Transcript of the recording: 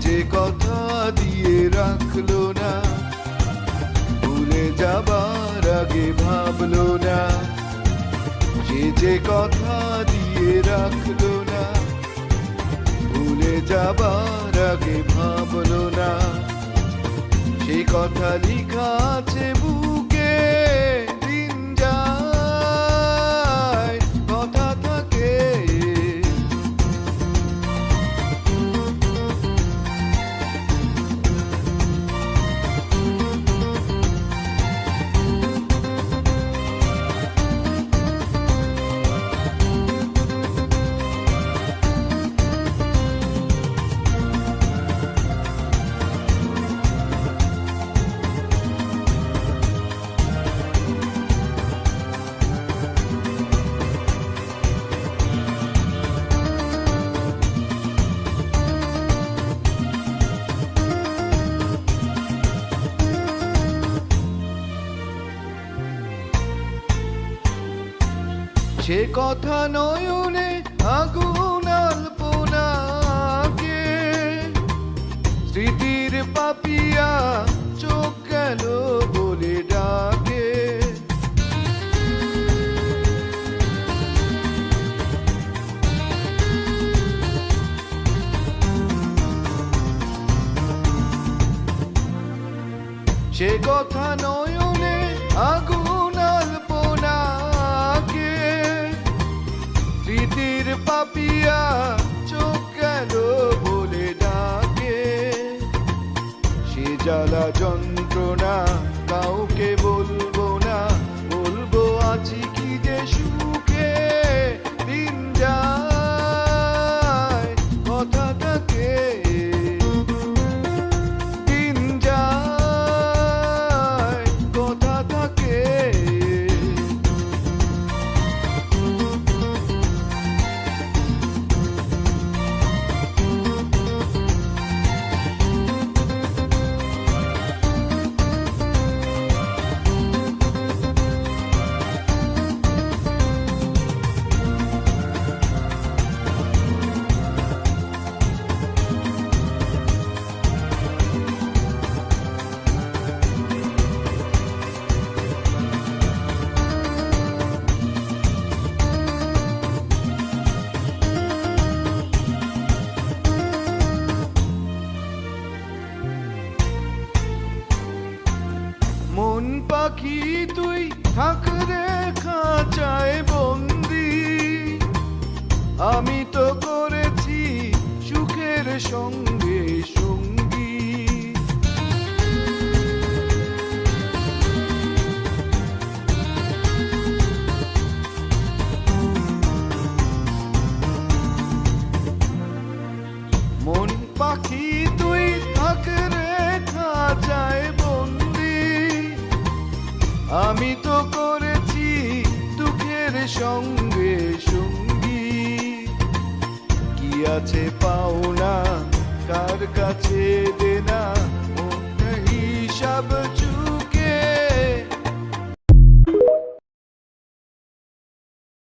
যে কথা দিয়ে রাখল না, ভুলে যাবার আগে ভাবলো না। সে যে কথা দিয়ে রাখল না, ভুলে যাবার আগে ভাবলো না। সে কথা লিখা আছে বুকে সে কথা নয়নে আগুন আলপনাকে। স্মৃতির পাপিয়া চোখ গেল বলে ডাকে। সে কথা নয়নে আগুন পাপিয়া চোখ কেন বলে ডাকে। সে জ্বালা যন্ত্রণা মন পাখি তুই থাক রে খাঁচায় বন্দি। আমি তো করেছি সুখের সঙ্গে সঙ্গী। মন পাখি তুই আমি তো করেছি দুঃখের সঙ্গে সঙ্গী। কি আছে পাওনা কার কাছে দেনা?